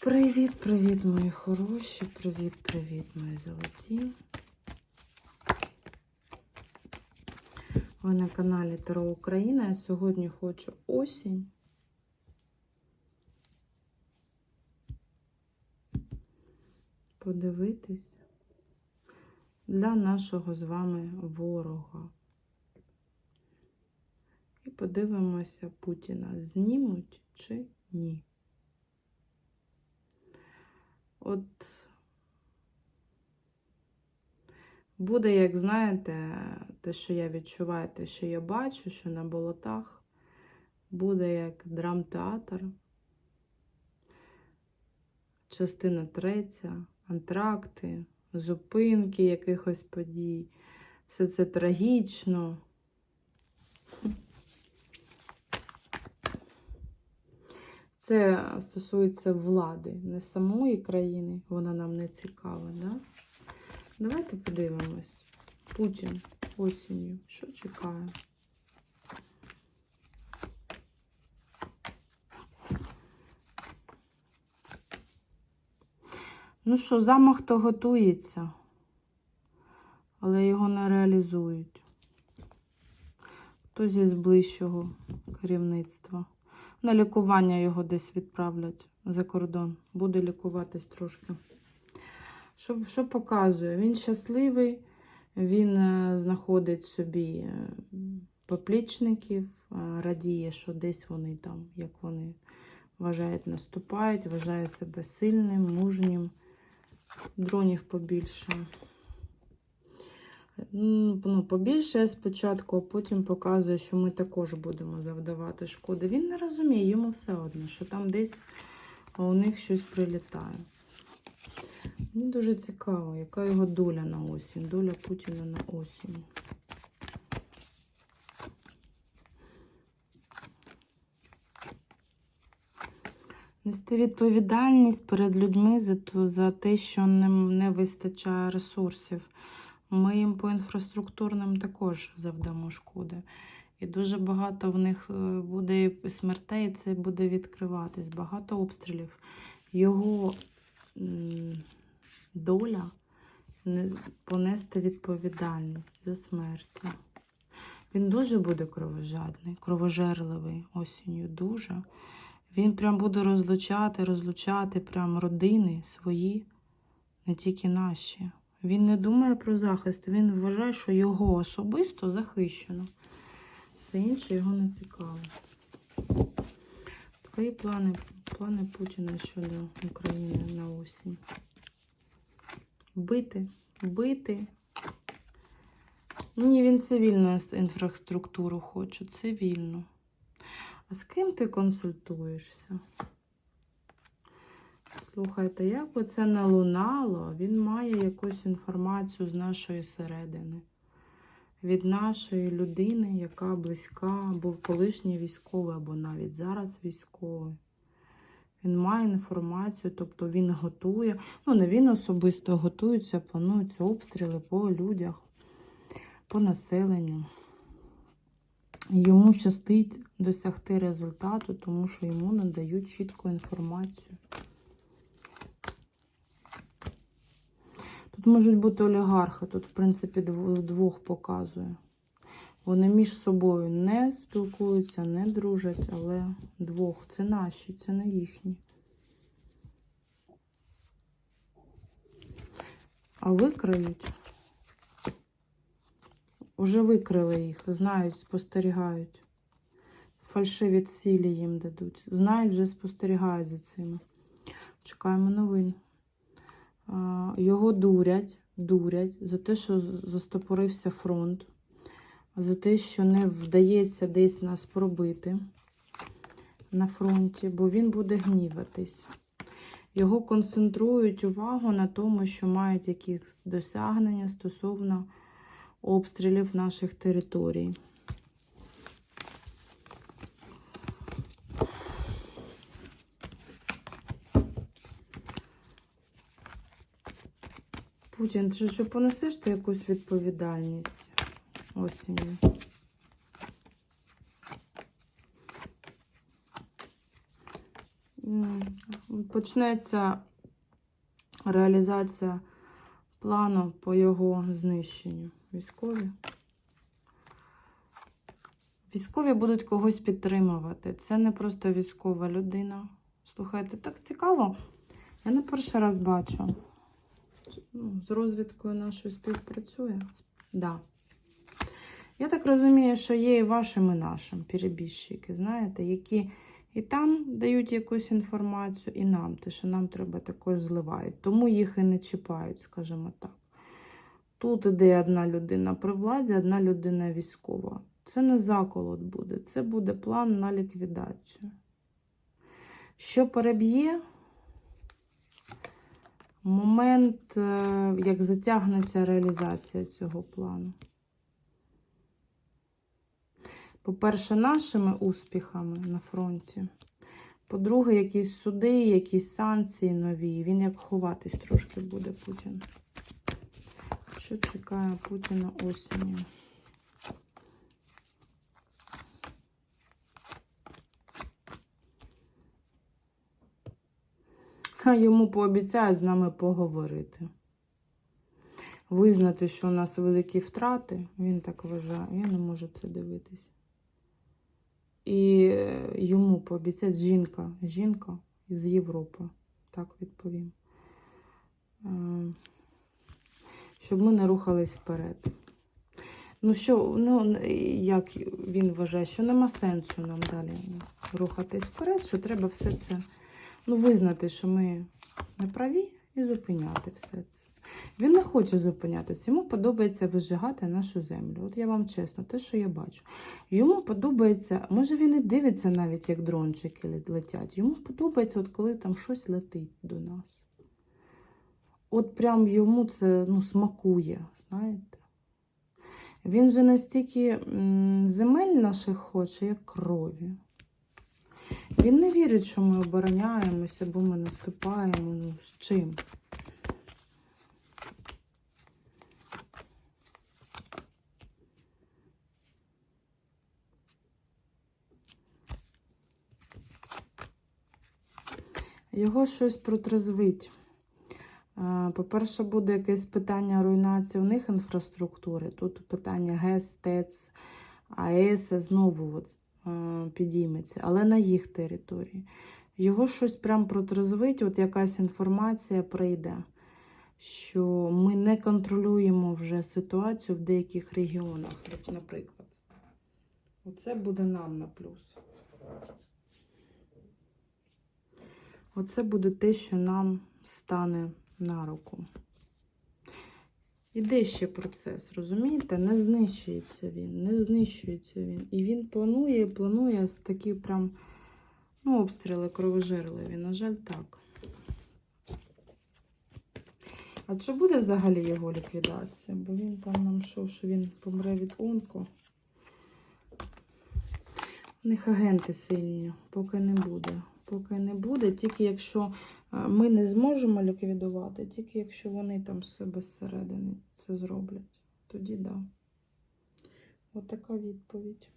Привіт-привіт, мої хороші, привіт-привіт, мої золоті. Ви на каналі Таро Україна. Я сьогодні хочу осінь. Подивитись для нашого з вами ворога. І подивимося Путіна, знімуть чи ні. От буде, як знаєте, те, що я відчуваю, те, що я бачу, що на болотах, буде як драмтеатр, частина третя, антракти, зупинки якихось подій. Все це трагічно. Це стосується влади, не самої країни, вона нам не цікава. Да? Давайте подивимось. Путін осінню. Що чекає? Ну що, замах то готується, але його не реалізують. Хтось із ближчого керівництва. На лікування його десь відправлять за кордон. Буде лікуватись трошки. Що, що показує? Він щасливий, він е, знаходить собі е, поплічників, е, радіє, що десь вони там, як вони вважають, наступають, вважає себе сильним, мужнім, дронів побільше. Ну, побільше спочатку, а потім показує, що ми також будемо завдавати шкоди. Він не розуміє, йому все одно, що там десь у них щось прилітає. Мені дуже цікаво, яка його доля на осінь, доля Путіна на осінь. Нести відповідальність перед людьми за, те, що не, не вистачає ресурсів. Ми їм по інфраструктурним також завдамо шкоди. І дуже багато в них е, буде смертей, і це буде відкриватись. Багато обстрілів. Його доля понести відповідальність за смерті. Він дуже буде кровожадний, кровожерливий осінню дуже. Він прям буде розлучати, розлучати прям родини свої, не тільки наші. Він не думає про захист, він вважає, що його особисто захищено. Все інше його не цікавить. Твої плани, плани Путіна щодо України на осінь. Бити, бити. Ні, він цивільну інфраструктуру хоче, цивільну. А з ким ти консультуєшся? Слухайте, як би це не він має якусь інформацію з нашої середини. Від нашої людини, яка близька, був колишній військовий або навіть зараз військовий. Він має інформацію, тобто він готує. Ну, не він особисто готується, плануються обстріли по людях, по населенню. Йому щастить досягти результату, тому що йому надають чітку інформацію. Тут можуть бути олігархи, тут, в принципі, двох показує. Вони між собою не спілкуються, не дружать, але двох. Це наші, це не їхні. А викриють. Уже викрили їх, знають, спостерігають. Фальшиві цілі їм дадуть. Знають, вже спостерігають за цими. Чекаємо новин. Його дурять, дурять за те, що застопорився фронт, за те, що не вдається десь нас пробити на фронті, бо він буде гніватись. Його концентрують увагу на тому, що мають якісь досягнення стосовно обстрілів наших територій. Путін, ти що понесеш ти якусь відповідальність осінню? почнеться реалізація плану по його знищенню. Військові. Військові будуть когось підтримувати. Це не просто військова людина. Слухайте, так цікаво. Я не перший раз бачу. Ну, з розвідкою нашою співпрацює. Да. Я так розумію, що є і вашим, і нашим перебіжчики, знаєте, які і там дають якусь інформацію, і нам, те, що нам треба також зливають. Тому їх і не чіпають, скажімо так. Тут іде одна людина при владі, одна людина військова. Це не заколот буде, це буде план на ліквідацію. Що переб'є? Момент, е, як затягнеться реалізація цього плану. По-перше, нашими успіхами на фронті. По-друге, якісь суди, якісь санкції нові. Він як ховатись трошки буде Путін. Що чекає Путіна осінню? Йому пообіцяють з нами поговорити. Визнати, що у нас великі втрати, він так вважає, я не можу це дивитись. І е, йому пообіцяють жінка, жінка з Європи, так відповім. Е, Щоб ми не рухались вперед. Ну, що, ну, як він вважає, що нема сенсу нам далі рухатись вперед, що треба все це ну, визнати, що ми не праві, і зупиняти все це. Він не хоче зупинятися, йому подобається вижигати нашу землю. От я вам чесно, те, що я бачу. Йому подобається, може він і дивиться навіть, як дрончики летять. Йому подобається, от коли там щось летить до нас. От прям йому це ну, смакує, знаєте. Він же настільки земель наших хоче, як крові. Він не вірить, що ми обороняємося, бо ми наступаємо. Ну, з чим? Його щось протрезвить. Е, По-перше, буде якесь питання руйнації у них інфраструктури. Тут питання ГЕС, ТЕЦ, АЕС знову підійметься, але на їх території. Його щось прям протрезвить, от якась інформація прийде, що ми не контролюємо вже ситуацію в деяких регіонах, наприклад. Оце буде нам на плюс. Оце буде те, що нам стане на руку. Іде ще процес, розумієте? Не знищується він, не знищується він. І він планує, планує такі прям ну, обстріли кровожерливі. На жаль, так. А чи буде взагалі його ліквідація? Бо він там нам що, що він помре від онко. У них агенти сильні, поки не буде. Поки не буде, тільки якщо е, ми не зможемо ліквідувати, тільки якщо вони там себе зсередини це зроблять. Тоді да. Отака відповідь.